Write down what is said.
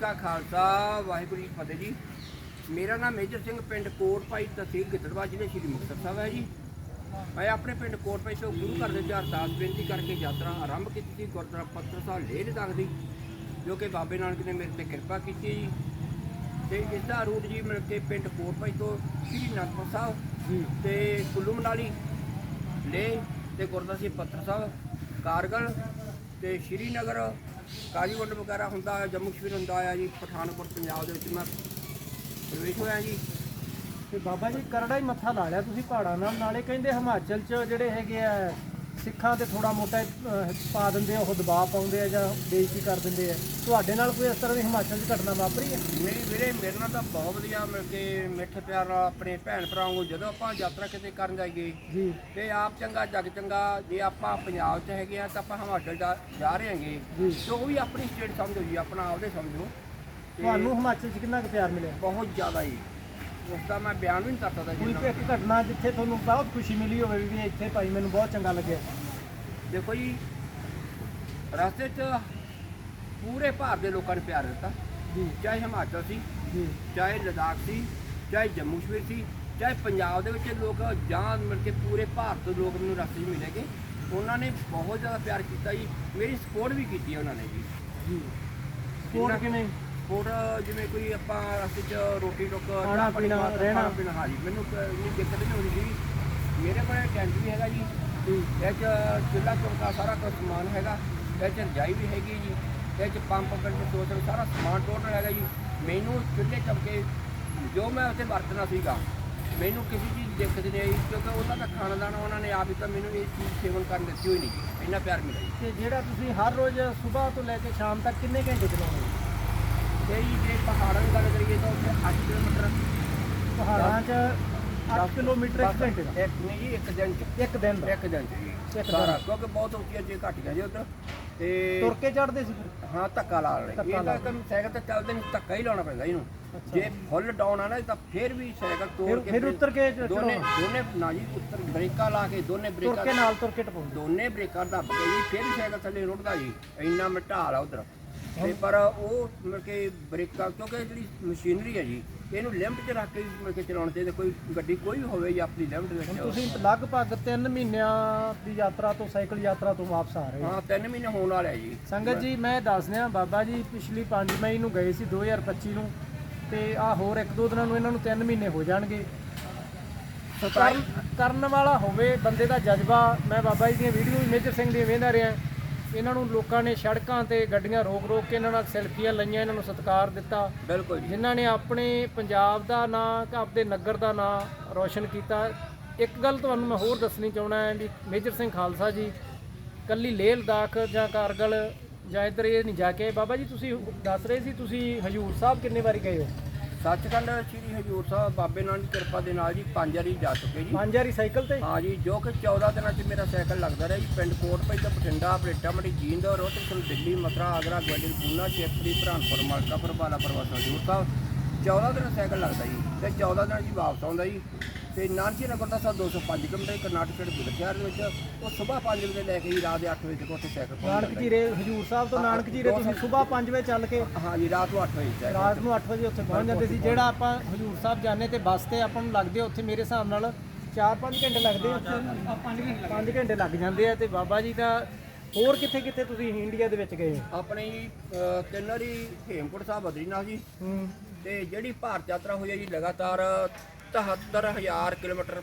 ਕਾ ਖਾਲਸਾ ਵਾਹਿਗੁਰੂ ਜੀ ਕੀ ਫਤਿਹ ਜੀ। ਮੇਰਾ ਨਾਮ ਮੇਜਰ ਸਿੰਘ ਪਿੰਡ ਕੋਟਪਾਈ ਤਹਿਸੀਲ ਗਿੱਦੜਵਾ ਜ਼ਿਲ੍ਹੇ ਸ਼੍ਰੀ ਮੁਕਤਸਰ ਸਾਹਿਬ ਹੈ ਜੀ। ਮੈਂ ਆਪਣੇ ਪਿੰਡ ਕੋਟਪਾਈ ਤੋਂ ਗੁਰੂ ਘਰ ਦੇ ਚਾਰ ਅਰਦਾਸ ਬੇਨਤੀ ਕਰਕੇ ਯਾਤਰਾ ਆਰੰਭ ਕੀਤੀ ਸੀ ਗੁਰਦੁਆਰਾ ਪੱਤਰ ਸਾਹਿਬ ਲੇਹ ਲਦਾਖ ਦੀ ਜੋ ਕਿ ਬਾਬੇ ਨਾਨਕ ਨੇ ਮੇਰੇ ਤੇ ਕਿਰਪਾ ਕੀਤੀ ਜੀ। ਤੇ ਇਸ ਦਾ ਰੂਟ ਜੀ ਮਿਲ ਕੇ ਪਿੰਡ ਕੋਟਪਾਈ ਤੋਂ ਸ਼੍ਰੀ ਅਨੰਦਪੁਰ ਸਾਹਿਬ ਤੇ ਕੁੱਲੂ ਮਨਾਲੀ ਲੇਹ ਤੇ ਗੁਰਦੁਆਰਾ ਸਾਹਿਬ ਪੱਤਰ ਸਾਹਿਬ ਕਾਰਗਲ ਤੇ ਸ਼੍ਰੀਨਗਰ ਕਾਜੀਵੰਡ ਵਗੈਰਾ ਹੁੰਦਾ ਹੈ ਜੰਮੂ ਕਸ਼ਮੀਰ ਹੁੰਦਾ ਆ ਜੀ, ਪਠਾਨਕੋਟ, ਪੰਜਾਬ ਦੇ ਵਿੱਚ ਮੈਂ ਪ੍ਰਵੇਸ਼ ਹੋਇਆ ਜੀ। ਤੇ ਬਾਬਾ ਜੀ, ਕਰੜਾ ਹੀ ਮੱਥਾ ਲਾ ਲਿਆ ਤੁਸੀਂ ਪਹਾੜਾਂ ਨਾਲ। ਨਾਲੇ ਕਹਿੰਦੇ ਹਿਮਾਚਲ 'ਚ ਜਿਹੜੇ ਹੈਗੇ ਆ ਸਿੱਖਾਂ ਤੇ ਥੋੜਾ ਮੋਟਾ ਪਾ ਦਿੰਦੇ ਆ ਉਹ ਦਬਾਅ ਪਾਉਂਦੇ ਆ ਜਾਂ ਬੇਇੱਜ਼ਤੀ ਕਰ ਦਿੰਦੇ ਆ। ਤੁਹਾਡੇ ਨਾਲ ਕੋਈ ਇਸ ਤਰ੍ਹਾਂ ਦੀ ਹਿਮਾਚਲ 'ਚ ਘਟਨਾ ਵਾਪਰੀ ਹੈ? ਨਹੀਂ ਵੀਰੇ ਮੇਰੇ ਨਾਲ ਤਾਂ ਬਹੁਤ ਵਧੀਆ ਮਿਲ ਕੇ ਮਿੱਠ ਪਿਆਰ ਨਾਲ ਆਪਣੇ ਭੈਣ ਭਰਾਵਾਂ ਨੂੰ ਜਦੋਂ ਆਪਾਂ ਯਾਤਰਾ ਕਿਤੇ ਕਰਨ ਜਾਈਏ ਜੀ। ਤੇ ਆਪ ਚੰਗਾ ਜਗ ਚੰਗਾ ਜੇ ਆਪਾਂ ਪੰਜਾਬ 'ਚ ਹੈਗੇ ਆ ਤਾਂ ਆਪਾਂ ਹਿਮਾਚਲ ਜਾ ਜਾ ਰਹੇ ਹਾਂਗੇ। ਜੀ। ਤੇ ਉਹ ਵੀ ਆਪਣੀ ਸਟੇਟ ਸਮਝੋ ਜੀ ਆਪਣਾ ਆਪਦੇ ਸਮਝੋ। ਤੁਹਾਨੂੰ ਹਿਮਾਚਲ 'ਚ ਕਿੰਨਾ ਕੁ ਪਿਆਰ ਮਿਲਿਆ? ਬਹੁਤ ਜ਼ਿਆਦਾ ਜੀ। ਉਸ ਦਾ ਮੈਂ ਬਿਆਨ ਵੀ ਨਹੀਂ ਕਰ ਸਕਦਾ ਕੋਈ ਇੱਕ ਘਟਨਾ ਜਿੱਥੇ ਤੁਹਾਨੂੰ ਬਹੁਤ ਖੁਸ਼ੀ ਮਿਲੀ ਹੋਵੇ ਵੀ ਇੱਥੇ ਭਾਈ ਮੈਨੂੰ ਬਹੁਤ ਚੰਗਾ ਲੱਗਿਆ। ਦੇਖੋ ਜੀ ਰਸਤੇ 'ਚ ਪੂਰੇ ਭਾਰਤ ਦੇ ਲੋਕਾਂ ਨੇ ਪਿਆਰ ਦਿੱਤਾ। ਜੀ। ਚਾਹੇ ਹਿਮਾਚਲ ਸੀ ਜੀ। ਚਾਹੇ ਲਦਾਖ ਸੀ ਚਾਹੇ ਜੰਮੂ ਕਸ਼ਮੀਰ ਸੀ ਚਾਹੇ ਪੰਜਾਬ ਦੇ ਵਿੱਚ ਲੋਕ ਜਾਂ ਮਿਲ ਕੇ ਪੂਰੇ ਭਾਰਤ ਦੇ ਲੋਕ ਮੈਨੂੰ ਰਸਤੇ 'ਚ ਮਿਲੇਗੇ ਉਹਨਾਂ ਨੇ ਬਹੁਤ ਜ਼ਿਆਦਾ ਪਿਆਰ ਕੀਤਾ ਜੀ। ਮੇਰੀ ਸਪੋਰਟ ਵੀ ਕੀਤੀ ਉਹਨਾਂ ਨੇ ਜੀ। ਜੀ। ਹੋਰ ਕਿਵੇਂ? ਸਪੋਰਟ ਜਿਵੇਂ ਕੋਈ ਆਪਾਂ ਰਸਤੇ 'ਚ ਰੋਟੀ ਟੁੱਕ ਖਾਣਾ ਪਾਣੀ ਰਹਿਣਾ। ਪੀਣਾ ਹਾਂ ਜੀ ਮੈਨੂੰ ਇੰਨੀ ਦਿੱਕਤ ਨਹੀਂ ਹੁੰਦੀ ਸੀ। ਮੇਰੇ ਕੋਲ ਟੈਂਟ ਵੀ ਹੈਗਾ ਜੀ ਜੀ। ਇਹ 'ਚ ਚੁੱਲ੍ਹਾ ਚੌਂਕਾ ਸਾਰਾ ਕੁਝ ਸਮਾਨ ਹੈਗਾ। ਇਹ 'ਚ ਰਜਾਈ ਵੀ ਹੈਗੀ ਜੀ। ਇਹ 'ਚ ਪੰਪ ਕੰਟ ਸੋਸਰ ਸਾਰਾ ਸਮਾਨ ਟੋਟਲ ਹੈਗਾ ਜੀ। ਮੈਨੂੰ ਚੁੱਲ੍ਹੇ ਚਮਕੇ ਜੋ ਮੈਂ ਉੱਥੇ ਵਰਤਣਾ ਸੀਗਾ ਮੈਨੂੰ ਕਿਸੇ ਚੀਜ਼ ਦੀ ਦਿੱਕਤ ਨਹੀਂ ਆਈ ਕਿਉਂਕਿ ਉਹਨਾਂ ਦਾ ਖਾਣਾ ਦਾਣਾ ਉਹਨਾਂ ਨੇ ਆਪ ਹੀ ਤਾਂ ਮੈਨੂੰ ਇਹ ਚੀਜ਼ ਸੇਵਨ ਕਰਨ ਦਿੱਤੀ ਹੋਈ ਨਹੀਂ ਜੀ। ਇੰਨਾ ਪਿਆਰ ਮਿਲਿਆ ਜੀ। ਤੇ ਜਿਹੜਾ ਤੁਸੀਂ ਹਰ ਰੋਜ਼ ਸਵੇਰ ਤੋਂ ਲੈ ਕੇ ਸ਼ਾਮ ਤੱਕ ਕਿੰਨੇ ਘੰਟੇ ਚਲਾਉਂਦੇ ਹੋ? ਤੇ ਜੀ ਜੇ ਪਹਾੜਾਂ ਦੀ ਗੱਲ ਕਰੀਏ ਤਾਂ ਉੱਥੇ 8 ਕਿਲੋਮੀਟਰ। ਪਹਾੜਾਂ 'ਚ 8 ਕਿਲੋਮੀਟਰ ਇੱਕ ਘੰਟੇ ਦਾ। ਇੱਕ ਨਹੀਂ ਜੀ ਇੱਕ ਦਿਨ ਚ। ਇੱਕ ਦਿਨ ਦਾ। ਇੱਕ ਦਿਨ ਚ। ਇੱਕ ਦਿਨ। ਸਾਰਾ ਕਿਉਂਕਿ ਬਹੁਤ ਉੱਚੀਆਂ ਜੇ ਘੱਟ ਗਿਆ ਜੀ ਉੱਧਰ। ਤੇ ਤੁਰ ਕੇ ਚੜਦੇ ਸੀ ਫਿਰ? ਹਾਂ ਧੱਕਾ ਲਾ ਧੱਕਾ ਇਹ ਲਾ ਤਾਂ ਕੰਮ ਸਾਈਕਲ ਤੇ ਚੱਲਦੇ ਨਹੀਂ ਧੱਕਾ ਹੀ ਲਾਉਣਾ ਪੈਂਦਾ ਇਹਨੂੰ। ਅੱਛਾ। ਜੇ ਫੁੱਲ ਡਾਊਨ ਆ ਨਾ ਤਾਂ ਫਿਰ ਵੀ ਸਾਈਕਲ ਤੋੜ ਫਿਰ ਕੇ ਫਿਰ ਉੱਤਰ ਕੇ ਦੋਨੇ ਦੋਨੇ ਨਾ ਜੀ ਉੱਤਰ ਬ੍ਰੇਕਾਂ ਲਾ ਕੇ ਦੋਨੇ ਤੁਰ ਕੇ ਨਾਲ ਤੁਰ ਕੇ ਟਪਾਉਂਦੇ। ਦੋਨੇ ਬ੍ਰੇਕਾਂ ਦੱਬ ਕੇ ਜੀ ਫਿਰ ਵੀ ਸਾਈਕਲ ਥੱਲੇ ਰੁੜਦਾ ਜੀ। ਇੰਨਾ ਮਟਾਲ ਆ ਉਧਰ। ਤੇ ਪਰ ਉਹ ਮਤਲਬ ਕਿ ਬ੍ਰੇਕਾਂ ਕਿਉਂਕਿ ਜਿਹੜੀ ਮਸ਼ੀਨਰੀ ਹੈ ਜੀ ਇਹਨੂੰ ਲਿਮਟ 'ਚ ਰੱਖ ਕੇ ਮਤਲਬ ਕਿ ਚਲਾਉਣਾ ਚਾਹੀਦਾ ਕੋਈ ਗੱਡੀ ਕੋਈ ਹੋਵੇ ਜਾਂ ਆਪਣੀ ਲਿਮਟ ਹੁਣ ਵਿੱਚ ਤੁਸੀਂ ਲਗਭਗ 3 ਮਹੀਨਿਆਂ ਦੀ ਯਾਤਰਾ ਤੋਂ ਸਾਈਕਲ ਯਾਤਰਾ ਤੋਂ ਵਾਪਸ ਆ ਰਹੇ ਹੋ। ਹਾਂ 3 ਮਹੀਨੇ ਹੋਣ ਵਾਲੇ ਆ ਜੀ। ਸੰਗਤ ਜੀ ਮੈਂ ਦੱਸ ਰਿਹਾ ਬਾਬਾ ਜੀ ਪਿਛਲੀ 5 ਮਈ ਨੂੰ ਗਏ ਸੀ 2025 ਨੂੰ ਤੇ ਆ ਹੋਰ ਇੱਕ ਦੋ ਦਿਨਾਂ ਨੂੰ ਇਹਨਾਂ ਨੂੰ 3 ਮਹੀਨੇ ਹੋ ਜਾਣਗੇ। ਕਰਨ ਕਰਨ ਵਾਲਾ ਹੋਵੇ ਬੰਦੇ ਦਾ ਜਜ਼ਬਾ ਮੈਂ ਬਾਬਾ ਜੀ ਦੀਆਂ ਵੀਡੀਓ ਵੀ ਮੇਜਰ ਸਿੰਘ ਦੀਆਂ ਵੇਖਦਾ ਰਿਹਾ। ਇਹਨਾਂ ਨੂੰ ਲੋਕਾਂ ਨੇ ਸੜਕਾਂ ਤੇ ਗੱਡੀਆਂ ਰੋਕ ਰੋਕ ਕੇ ਇਹਨਾਂ ਨਾਲ ਸੈਲਫੀਆਂ ਲਈਆਂ ਇਹਨਾਂ ਨੂੰ ਸਤਿਕਾਰ ਦਿੱਤਾ। ਬਿਲਕੁਲ ਜਿਨ੍ਹਾਂ ਨੇ ਆਪਣੇ ਪੰਜਾਬ ਦਾ ਨਾਂ ਤੇ ਆਪਦੇ ਨਗਰ ਦਾ ਨਾਂ ਰੌਸ਼ਨ ਕੀਤਾ। ਇੱਕ ਗੱਲ ਤੁਹਾਨੂੰ ਮੈਂ ਹੋਰ ਦੱਸਣੀ ਚਾਹਣਾ ਹੈ ਵੀ ਮੇਜਰ ਸਿੰਘ ਖਾਲਸਾ ਜੀ ਕੱਲੀ ਲੇਹ ਲਦਾਖ ਜਾਂ ਕਾਰਗਲ ਜਾਂ ਇੱਧਰ ਇਹ ਨਹੀਂ ਜਾ ਕੇ। ਬਾਬਾ ਜੀ ਤੁਸੀਂ ਦੱਸ ਰਹੇ ਸੀ ਤੁਸੀਂ ਹਜੂਰ ਸਾਹਿਬ ਕਿੰਨੇ ਵਾਰੀ ਗਏ ਹੋ? ਸੱਚਖੰਡ ਸ੍ਰੀ ਹਜੂਰ ਸਾਹਿਬ ਬਾਬੇ ਨਾਨਕ ਦੀ ਕਿਰਪਾ ਦੇ ਨਾਲ ਜੀ ਪੰਜ ਵਾਰੀ ਜਾ ਚੁੱਕੇ ਜੀ। ਪੰਜ ਵਾਰੀ ਸਾਈਕਲ ਤੇ? ਹਾਂ ਜੀ ਜੋ ਕਿ 14 ਦਿਨਾਂ 'ਚ ਮੇਰਾ ਸਾਈਕਲ ਲੱਗਦਾ ਰਿਹਾ ਜੀ। ਪਿੰਡ ਕੋਟਪਈ ਤੋਂ ਬਠਿੰਡਾ ਬਰੇਟਾ ਮੜੀ ਜੀਂਦ ਰੋਹਤਕ ਤੋਂ ਦਿੱਲੀ ਮਥੁਰਾ ਆਗਰਾ ਗਵਾਲੀਅਰ ਪੂਨਾ ਸ਼ੇਖਪੁਰੀ ਭਰਾਨਪੁਰ ਮਲਕਾਪੁਰ ਬਾਲਾਪੁਰ ਵਾਸਾ ਹਜੂਰ ਸਾਹਿਬ। 14 ਦਿਨ ਸਾਈਕਲ ਲੱਗਦਾ ਜੀ ਤੇ 14 ਦਿਨਾਂ ਜੀ ਵਾਪਸ ਆਉਂਦਾ ਜੀ। ਤੇ ਨਾਨਕੀ ਨਗਰ ਦਾ ਸਾਹਿਬ 205 ਕਿਲੋਮੀਟਰ ਕਰਨਾਟਕ ਦੇ ਸ਼ਹਿਰ ਦੇ ਵਿੱਚ। ਉਹ ਸਵੇਰ 5 ਵਜੇ ਲੈ ਕੇ ਜੀ ਰਾਤ ਦੇ 8 ਵਜੇ ਤੱਕ ਉੱਥੇ ਸਾਈਕਲ ਨਾਨਕ ਜਾਂਦਾ ਜੀਰੇ ਹਜੂਰ ਸਾਹਿਬ ਤੋਂ ਨਾਨਕ ਜੀਰੇ ਤੁਸੀਂ ਸਵੇਰ 5 ਵਜੇ ਚੱਲ ਕੇ ਜੀ। ਹਾਂ ਜੀ ਰਾਤ ਨੂੰ 8 ਵਜੇ ਰਾਤ ਨੂੰ 8 ਵਜੇ ਉੱਥੇ ਪਹੁੰਚ ਜਾਂਦੇ ਸੀ। ਜਿਹੜਾ ਆਪਾਂ ਹਜੂਰ ਸਾਹਿਬ ਜਾਂਦੇ ਤੇ ਬੱਸ ਤੇ ਆਪਾਂ ਨੂੰ ਲੱਗਦੇ ਉੱਥੇ ਮੇਰੇ ਹਿਸਾਬ ਨਾਲ 4-5 ਘੰਟੇ ਲੱਗਦੇ ਆ। 5 ਘੰਟੇ 5 ਘੰਟੇ ਲੱਗ ਜਾਂਦੇ ਆ ਤੇ ਬਾਬਾ ਜੀ ਦਾ ਹੋਰ ਕਿੱਥੇ ਕਿੱਥੇ ਤੁਸੀਂ ਇੰਡੀਆ ਦੇ ਵਿੱਚ ਗਏ ਹੋ? ਆਪਣੇ ਜੀ ਤਿੰਨ ਵਾਰੀ ਹੇਮਕੁੰਟ ਸਾਹਿਬ ਬਦਰੀਨਾਥ ਜੀ। ਹੂੰ। ਤੇ ਜਿਹੜੀ ਭਾਰਤ ਯਾਤਰਾ ਹੋਈ ਹੈ ਜੀ ਲਗਾਤਾਰ 73000 ਕਿਲੋਮੀਟਰ